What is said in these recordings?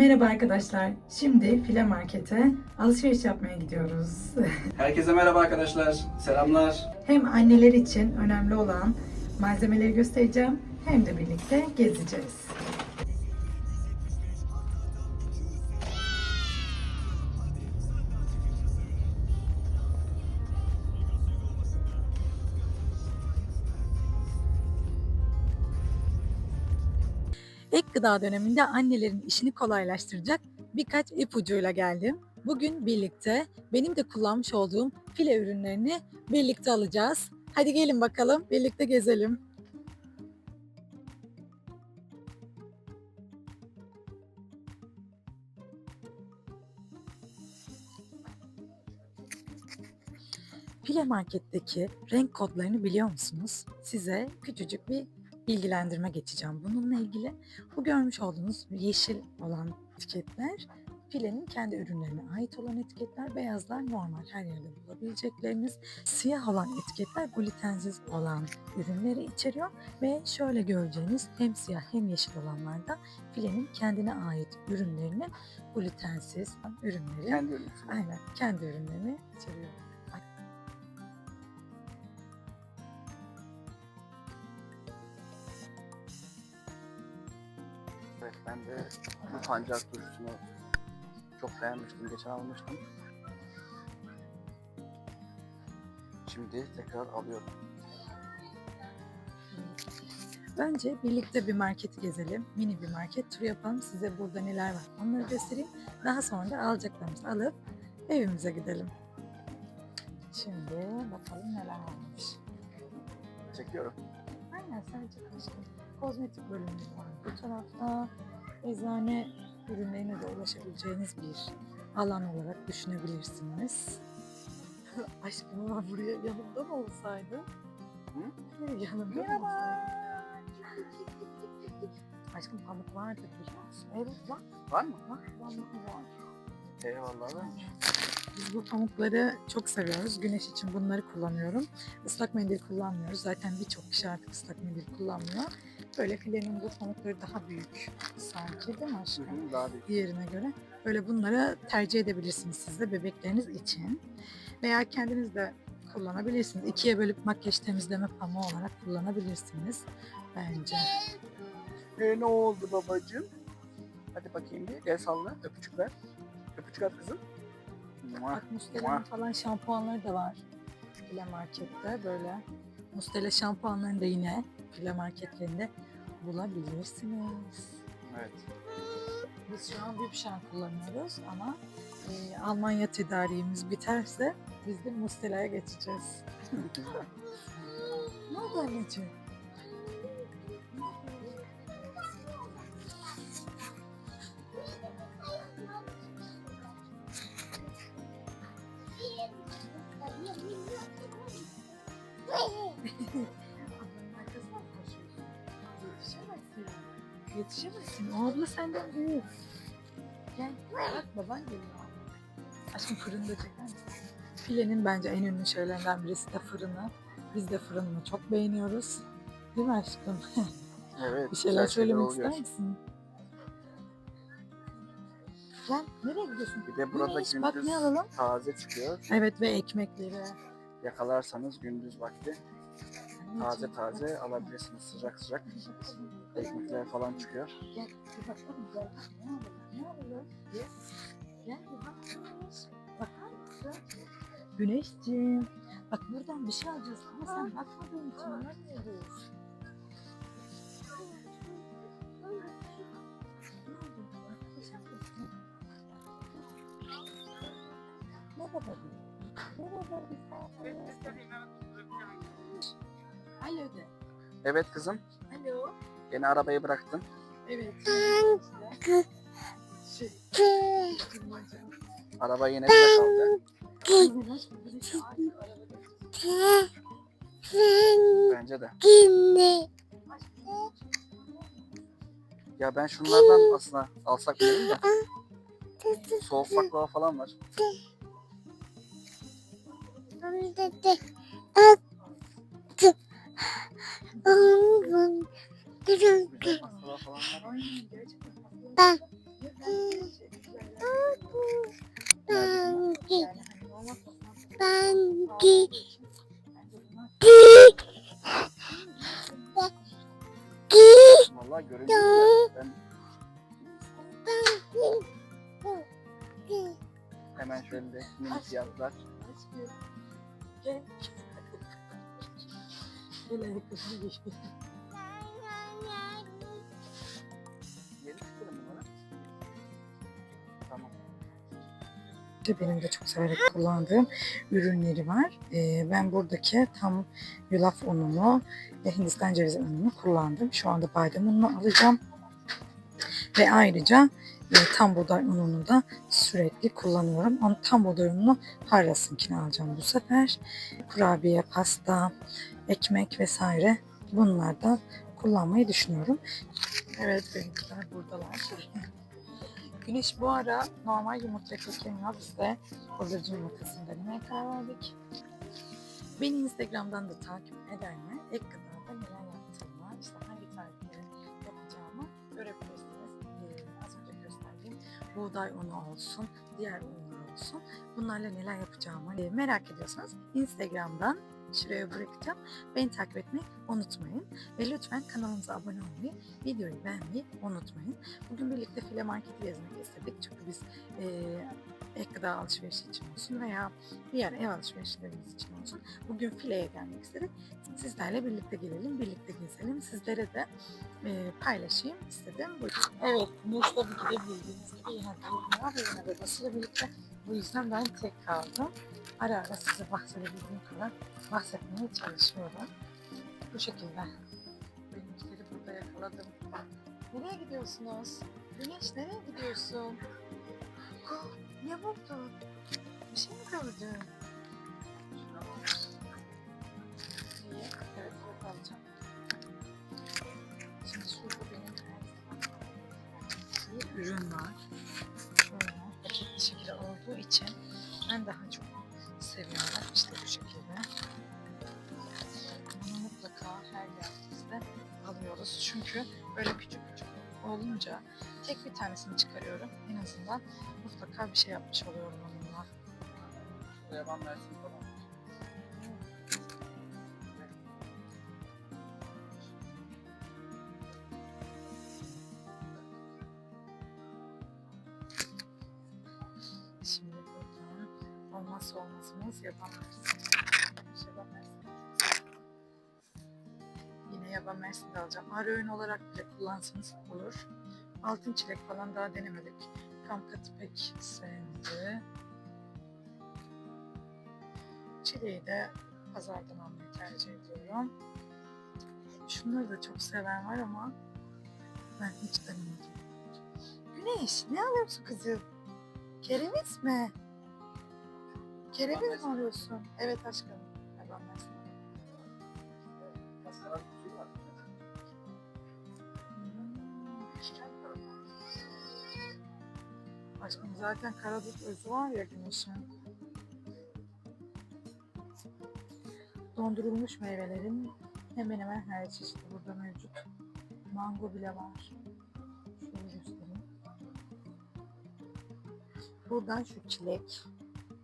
Merhaba arkadaşlar. Şimdi file markete alışveriş yapmaya gidiyoruz. Herkese merhaba arkadaşlar. Selamlar. hem anneler için önemli olan malzemeleri göstereceğim hem de birlikte gezeceğiz. Ek gıda döneminde annelerin işini kolaylaştıracak birkaç ipucuyla geldim. Bugün birlikte benim de kullanmış olduğum file ürünlerini birlikte alacağız. Hadi gelin bakalım birlikte gezelim. File marketteki renk kodlarını biliyor musunuz? Size küçücük bir bilgilendirme geçeceğim bununla ilgili. Bu görmüş olduğunuz yeşil olan etiketler filenin kendi ürünlerine ait olan etiketler. Beyazlar normal her yerde bulabilecekleriniz. Siyah olan etiketler glutensiz olan ürünleri içeriyor. Ve şöyle göreceğiniz hem siyah hem yeşil olanlarda filenin kendine ait ürünlerini glutensiz ürünleri Kendi ürünüm. aynen kendi ürünlerini içeriyor. Ben de bu pancar turşusunu çok beğenmiştim. Geçen almıştım. Şimdi tekrar alıyorum. Bence birlikte bir marketi gezelim. Mini bir market turu yapalım. Size burada neler var onları göstereyim. Daha sonra da alacaklarımızı alıp evimize gidelim. Şimdi bakalım neler varmış. Çekiyorum. Aynen sadece aşkım. Kozmetik bölümü var. Bu tarafta eczane ürünlerine de ulaşabileceğiniz bir alan olarak düşünebilirsiniz. aşkım ama buraya yanımda mı olsaydı? Hı? Yanımda mı olsaydı? Aşkım pamuk vardır biliyor musun? Evet var. Var mı? Var. Vallahi var. Eyvallah. varmış. Biz bu pamukları çok seviyoruz. Güneş için bunları kullanıyorum. Islak mendil kullanmıyoruz. Zaten birçok kişi artık ıslak mendil kullanmıyor. Böyle filenin bu pamukları daha büyük sanki değil mi aşkım? Daha büyük. Diğerine göre. Böyle bunları tercih edebilirsiniz siz de bebekleriniz için. Veya kendiniz de kullanabilirsiniz. İkiye bölüp makyaj temizleme pamuğu olarak kullanabilirsiniz bence. E, ne oldu babacığım? Hadi bakayım bir. El salla. Öpücük ver. Öpücük at kızım. Bak Mustela'nın falan şampuanları da var. File markette böyle. Mustela şampuanlarını da yine file marketlerinde bulabilirsiniz. Evet. Biz şu an Bibşan kullanıyoruz ama e, Almanya tedariğimiz biterse biz de Mustela'ya geçeceğiz. ne oldu anneciğim? Gel. Bak baban geliyor. Aşkım fırında çeker misin? Filenin bence en ünlü şeylerinden birisi de fırını. Biz de fırınını çok beğeniyoruz. Değil mi aşkım? Evet. Bir şeyler söylemek ister misin? Gel. Nereye gidiyorsun? Bir de burada Güneş, bak gündüz ne alalım? taze çıkıyor. Evet ve ekmekleri. Yakalarsanız gündüz vakti taze taze alabilirsiniz sıcak sıcak. Ekmekler falan çıkıyor. Gel bir bakalım gel. Ne alalım? Ne alalım? Gel. Gel bir bak. Güneş. Bakar mısın? Güneşciğim. Bak buradan bir şey alacağız ama sen bakmadığın için anlamıyoruz. Ne. Merhaba. Alo de. Evet kızım. Alo. Yine arabayı bıraktın. Evet. Şey. Araba yine bize kaldı. Bence de. Ya ben şunlardan aslında alsak diyorum da. Soğuk baklava falan var. Ben ben ben Vallahi göremiyorum. Ben hemen şöyle de minik yazlar. İşte benim de çok severek kullandığım ürünleri var. Ee, ben buradaki tam yulaf ununu ve Hindistan cevizi ununu kullandım. Şu anda badem ununu alacağım. Ve ayrıca e, tam buğday ununu da sürekli kullanıyorum. Ama tam buğday ununu Harras'ınkini alacağım bu sefer. Kurabiye, pasta, ekmek vesaire bunlardan kullanmayı düşünüyorum. Evet benimkiler buradalar. Güneş bu ara normal yumurta kekemiyor. Biz de bıldırcın yumurtasını denemeye karar verdik. Beni Instagram'dan da takip edenler ek gıdada neler yaptığımı, işte hangi tarifleri yapacağımı görebilirsiniz. Ee, az önce gösterdiğim buğday unu olsun, diğer unlar olsun. Bunlarla neler yapacağımı e, merak ediyorsanız Instagram'dan şuraya bırakacağım. Beni takip etmeyi unutmayın. Ve lütfen kanalımıza abone olmayı, videoyu beğenmeyi unutmayın. Bugün birlikte file marketi gezmek istedik. Çünkü biz e, ek gıda alışverişi için olsun veya diğer ev alışverişlerimiz için olsun. Bugün fileye gelmek istedik. Sizlerle birlikte gelelim, birlikte gezelim. Sizlere de e, paylaşayım istedim. Evet, Güneş tabii ki de bildiğiniz gibi yine ve yine babasıyla birlikte. Bu yüzden ben tek kaldım. Ara ara size bahsedebildiğim kadar bahsetmeye çalışıyorum. Bu şekilde. Benimkileri burada yakaladım. Nereye gidiyorsunuz? Güneş nereye gidiyorsun? Oh, ne buldun? Bir şey mi gördün? İyi, evet burada alacağım. Şimdi şurada benim bir ürün var. Şöyle paketli şekilde olduğu için ben daha çok seviyorum. İşte bu şekilde. Bunu mutlaka her geldiğimizde alıyoruz. Çünkü böyle küçük küçük olunca tek bir tanesini çıkarıyorum. En azından mutlaka bir şey yapmış oluyorum onunla. Yaban versin falan. Olmazsa olmazımız yaban mersin. Yaban mersin. Yine yaban mersin de alacağım. Ara öğün olarak bile kullansanız olur. Altın çilek falan daha denemedik. Kamkat pek sevmedi. Çileği de pazardan almayı tercih ediyorum. Şunları da çok seven var ama ben hiç denemedim. Güneş ne alıyorsun kızım? Kereviz mi? Kereviz mi arıyorsun? Evet aşkım. Maskara kutusu var. Hmm. Aşkım zaten karadut özü var ya güneşin. Dondurulmuş meyvelerin hemen hemen her çeşidi burada mevcut. Mango bile var. Şöyle göstereyim. Buradan şu çilek.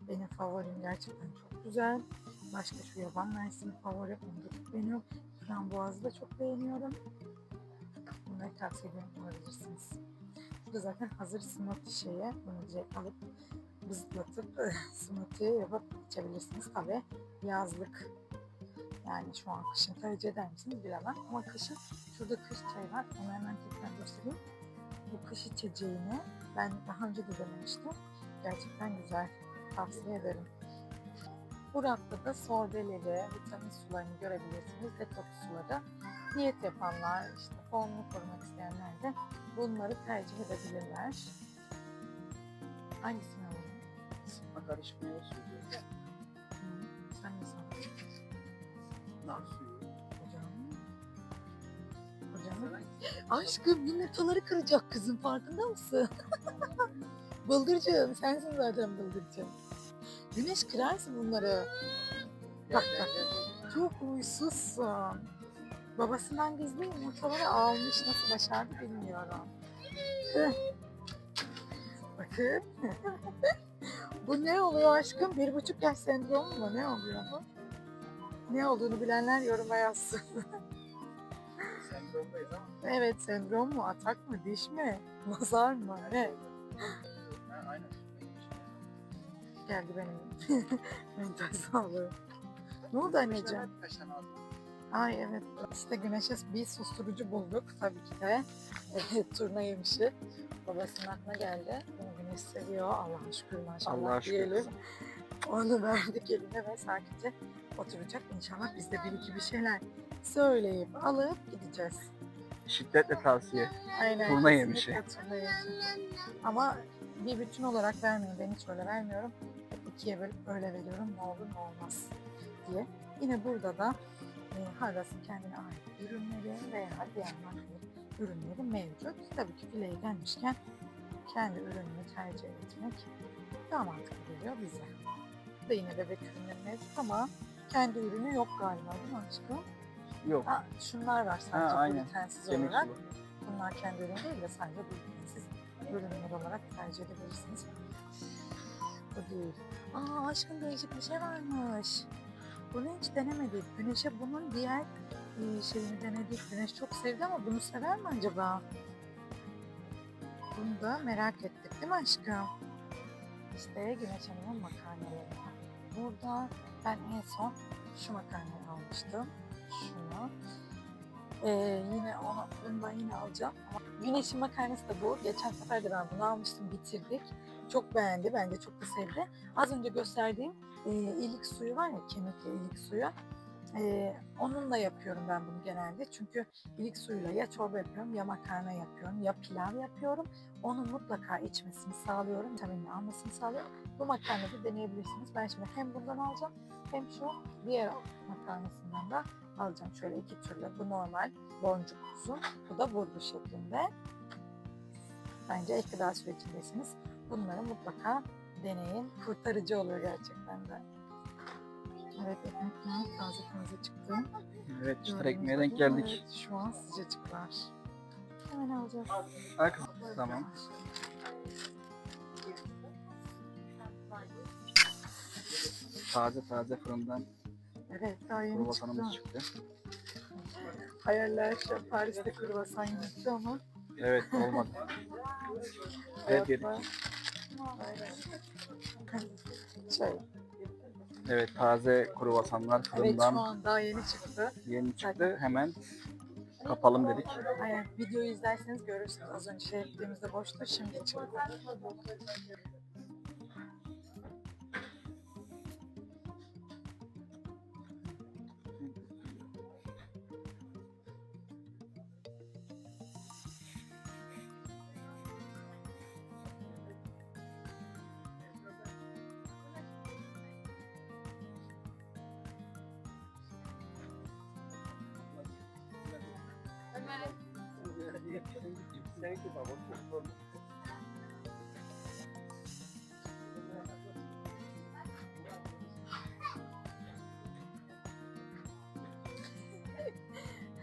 Benim favorim gerçekten çok güzel. Başka şu yaban mersin favori. Onu da çok beğeniyorum. Frambuazı da çok beğeniyorum. Bunları tavsiye ediyorum alabilirsiniz. Bu da zaten hazır smoothie şeyi. Bunu direkt alıp bızlatıp smoothie yapıp içebilirsiniz. Tabi yazlık. Yani şu an kışın tercih eder misiniz bilemem. Ama kışın şurada kış çayı var. Onu hemen tekrar göstereyim. Bu kış içeceğini ben daha önce de denemiştim. Gerçekten güzel. Tavsiye ederim. Bu rafta da sorbeleri, vitamin sularını görebilirsiniz. Detoks suları. Diyet yapanlar, işte formunu korumak isteyenler de bunları tercih edebilirler. Hangisini alalım? Sıkma karışmıyor suyu. Sen ne sandın? Nar suyu. Hocam. Hocam. Aşkım yumurtaları kıracak kızım farkında mısın? Bıldırcın sensin zaten bıldırcın. Güneş kırarsın bunları. Bak bak. Çok huysuzsun. Babasından gizli yumurtaları almış. Nasıl başardı bilmiyorum. Bakın. bu ne oluyor aşkım? Bir buçuk yaş sendromu mu? Ne oluyor bu? Ne olduğunu bilenler yoruma yazsın. Sendromdayız ama. evet sendrom mu? Atak mı? Diş mi? Nazar mı? Ne? Geldi benim mental sağlığı. Ne oldu anneciğim? Ay evet işte güneşe bir susturucu bulduk tabii ki de. Evet, turna yemişi. Babasının aklına geldi. Bunu güneş seviyor. Allah'a şükür maşallah şükür diyelim. Onu verdik eline ve sakince oturacak. İnşallah biz de bir iki bir şeyler söyleyip alıp gideceğiz. Şiddetle tavsiye. Aynen. Turna yemişi. Turna yemişi. Ama bir bütün olarak vermiyorum. Ben hiç öyle vermiyorum. İkiye bölüp öyle veriyorum. Ne olur ne olmaz diye. Yine burada da e, Harras'ın kendine ait ürünleri veya diğer markaların ürünleri mevcut. Tabii ki fileye gelmişken kendi ürününü tercih etmek daha mantıklı geliyor bize. Bu da yine bebek ürünleri mevcut ama kendi ürünü yok galiba değil mi aşkım? Yok. Ha, şunlar var sadece aynen. glutensiz olarak. Bunlar kendi ürün değil de sadece glutensiz ürünler olarak tercih edebilirsiniz. Bu değil. Aa aşkım değişik bir şey varmış. Bunu hiç denemedik. Güneşe bunun diğer e, şeyini denedik. Güneş çok sevdi ama bunu sever mi acaba? Bunu da merak ettik değil mi aşkım? İşte Güneş Hanım'ın makarnaları. Burada ben en son şu makarnayı almıştım. Şunu. Ee, yine onu, bundan yine alacağım. Güneş'in makarnası da bu. Geçen sefer de ben bunu almıştım, bitirdik. Çok beğendi, bence çok da sevdi. Az önce gösterdiğim e, ilik suyu var ya, kemikli ilik suyu. E, onunla yapıyorum ben bunu genelde. Çünkü ilik suyuyla ya çorba yapıyorum, ya makarna yapıyorum, ya pilav yapıyorum. Onun mutlaka içmesini sağlıyorum, vitaminini almasını sağlıyorum. Bu makarnayı deneyebilirsiniz. Ben şimdi hem bundan alacağım, hem şu diğer makarnasından da alacağım. Şöyle iki türlü. Bu normal boncuk uzun. Bu da burgu şeklinde. Bence ek gıda sürecindeyseniz bunları mutlaka deneyin. Kurtarıcı oluyor gerçekten de. Evet ekmekler taze taze çıktı. Evet çıtır ekmeğe denk geldik. Evet, şu an sıcacıklar. Hemen alacağız. Al kızım. Tamam. Taze taze fırından Evet daha yeni kruvasanımız çıktı. çıktı. Hayaller şey, Paris'te kruvasan yemişti ama Evet olmadı. Evet yedik. Şöyle. Evet taze kruvasanlar Evet şu fırından an daha yeni çıktı. yeni çıktı. Hemen kapalım dedik. Aynen videoyu izlerseniz görürsünüz. Az önce şey ettiğimizde boştu şimdi çıktı.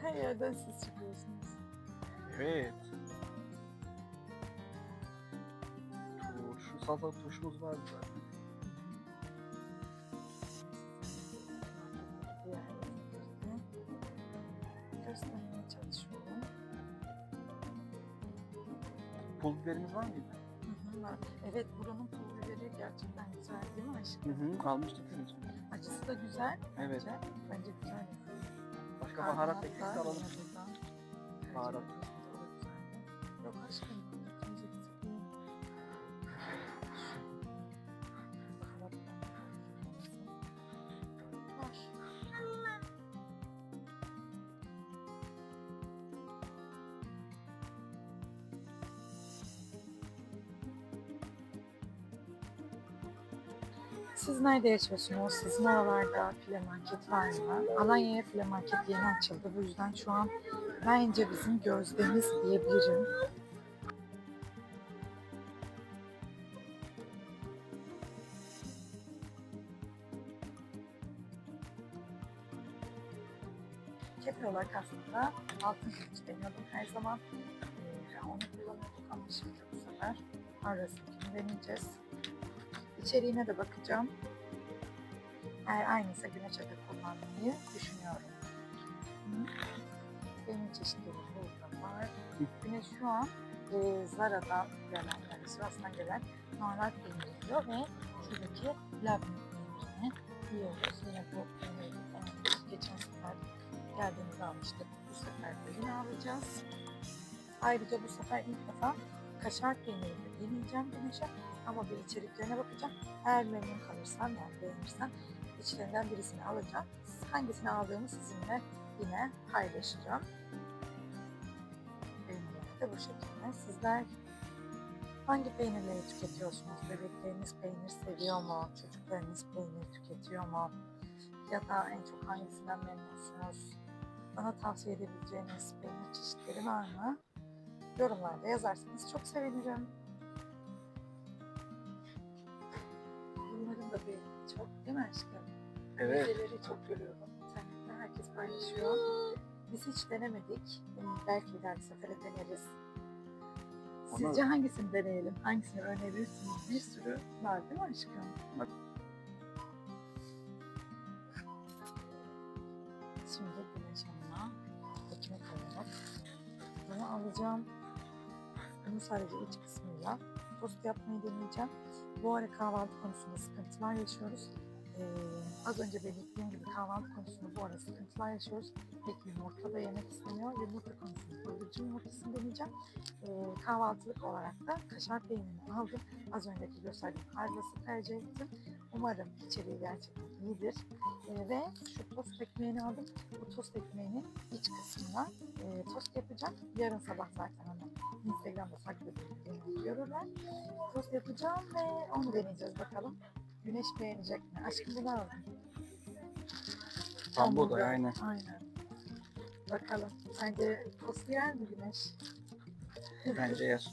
Her yerden siz çıkıyorsunuz. Evet. Turşu, salata turşumuz vardı zaten. Pul biberimiz var mıydı? Hı hı, var. Evet buranın pul biberi gerçekten güzel değil mi aşkım? Hı hı. Almıştık son. Acısı da güzel. Evet. Bence, bence güzel. Başka baharat var alalım. Baharat. da. Yok aşkım. Siz nerede yaşıyorsunuz? Sizin oralarda file market var mı? Alanya'ya file market yeni açıldı. Bu yüzden şu an bence bizim gözdemiz diyebilirim. Kepi olarak aslında altın kılıç deniyordum her zaman. Ee, onu kullanıyorduk ama şimdi bu sefer arasındakini deneyeceğiz. İçeriğine de bakacağım. Eğer aynıysa güneş akı kullanmayı düşünüyorum. Benim çeşitlerim burada var. Güneş şu an e, Zara'dan gelen, yani Sivas'tan gelen normal peynir yiyor ve şuradaki labne peynirini yiyoruz. Yine bu peyniri geçen sefer geldiğimizde almıştık. Bu sefer de yine alacağız. Ayrıca bu sefer ilk defa kaşar peynirini deneyeceğim güneşe ama bir içeriklerine bakacağım. Eğer memnun kalırsam yani beğenirsem içlerinden birisini alacağım. Hangisini aldığımı sizinle yine paylaşacağım. Peynirler de bu şekilde. Sizler hangi peynirleri tüketiyorsunuz? Bebekleriniz peynir seviyor mu? Çocuklarınız peynir tüketiyor mu? Ya da en çok hangisinden memnunsunuz? Bana tavsiye edebileceğiniz peynir çeşitleri var mı? Yorumlarda yazarsanız çok sevinirim. Değil mi aşkım? Evet. Videoları çok görüyorum. İnternette herkes paylaşıyor. Biz hiç denemedik. Belki bir sefere deneriz. Sizce hangisini deneyelim? Hangisini önerirsiniz? Bir sürü var değil mi aşkım? Bak. Şimdi güneş hanıma ekmek olarak bunu alacağım. Bunu sadece iç kısmıyla tost yapmayı deneyeceğim. Bu ara kahvaltı konusunda sıkıntılar yaşıyoruz. Ee, az önce belirttiğim gibi kahvaltı konusunda bu ara sıkıntılar yaşıyoruz. Pek yumurta da yemek istemiyor. Yumurta konusunda bıldırcın yumurtasını deneyeceğim. Ee, kahvaltılık olarak da kaşar peynirini aldım. Az önceki gösterdiğim harvası tercih ettim. Umarım içeriği gerçekten iyidir. Ee, ve şu tost ekmeğini aldım. Bu tost ekmeğinin iç kısmına e, tost yapacağım. Yarın sabah zaten onu Instagram'da edin görürler. Tost yapacağım ve onu deneyeceğiz bakalım. Güneş beğenecek mi? Aşkım bunu aldım. Tam bu da aynen. Aynen. Bakalım. Sence tost yer mi Güneş? Bence yer.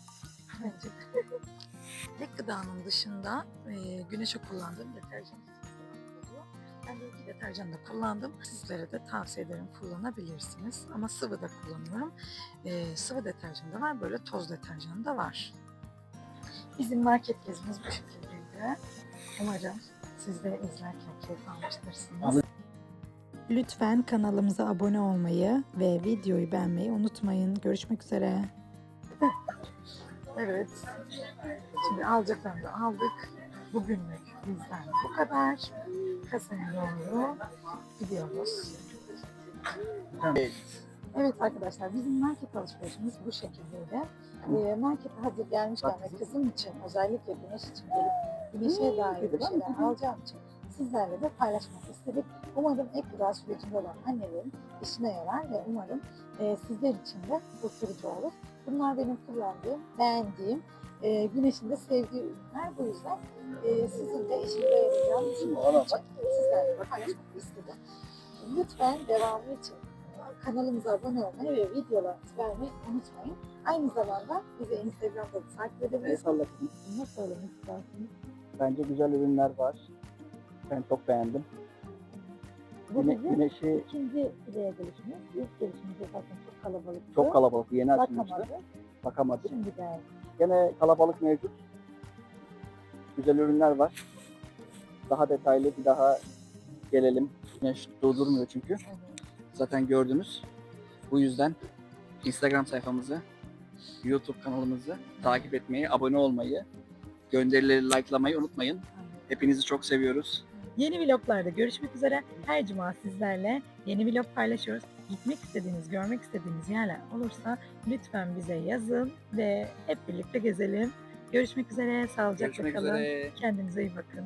Bence. Tek gıdanın dışında e, güneşe kullandığım deterjan. Ben de iki deterjan da kullandım. Sizlere de tavsiye ederim kullanabilirsiniz. Ama sıvı da kullanıyorum. E, sıvı deterjan da var, böyle toz deterjan da var. Bizim market gezimiz bu şekildeydi. Umarım siz de izlerken keyif almıştırsınız. Lütfen kanalımıza abone olmayı ve videoyu beğenmeyi unutmayın. Görüşmek üzere. Evet. Şimdi alacaklarını da aldık. Bugünlük bizden bu kadar. Kasaya doğru gidiyoruz. Evet. Evet arkadaşlar bizim market alışverişimiz bu şekildeydi. Ee, markete hazır gelmişken ve kızım için özellikle güneş için gelip güneşe dair bir şeyler alacağım için sizlerle de paylaşmak istedik. Umarım ek gıda sürecinde olan annelerin işine yarar ve umarım e, sizler için de kurtarıcı olur. Bunlar benim kullandığım, beğendiğim, e, güneşin de sevdiği ürünler. Bu yüzden e, sizin de işinize yarayacağını düşündüğüm için sizlerle de paylaşmak istedim. Lütfen devamı için kanalımıza abone olmayı ve videolarımızı beğenmeyi unutmayın. Aynı zamanda bizi Instagram'da da takip edebilirsiniz. Ne söylemek istersiniz? Bence güzel ürünler var. Ben çok beğendim. Bu Güne, bizim güneşi ikinci buraya gelişimiz. İlk gelişimizde zaten çok kalabalıktı. çok kalabalık. Yeni açılmıştı. Bakamadı. Bakamadık. Şimdi geldi. Gene kalabalık mevcut. Güzel ürünler var. Daha detaylı bir daha gelelim. Güneş durdurmuyor çünkü. Evet. Zaten gördünüz. Bu yüzden Instagram sayfamızı, YouTube kanalımızı takip etmeyi, abone olmayı, gönderileri likelamayı unutmayın. Hepinizi çok seviyoruz. Yeni vloglarda görüşmek üzere. Her cuma sizlerle yeni vlog paylaşıyoruz. Gitmek istediğiniz, görmek istediğiniz yerler olursa lütfen bize yazın ve hep birlikte gezelim. Görüşmek üzere. Sağlıcakla Görüşmek kalın. üzere. Kendinize iyi bakın.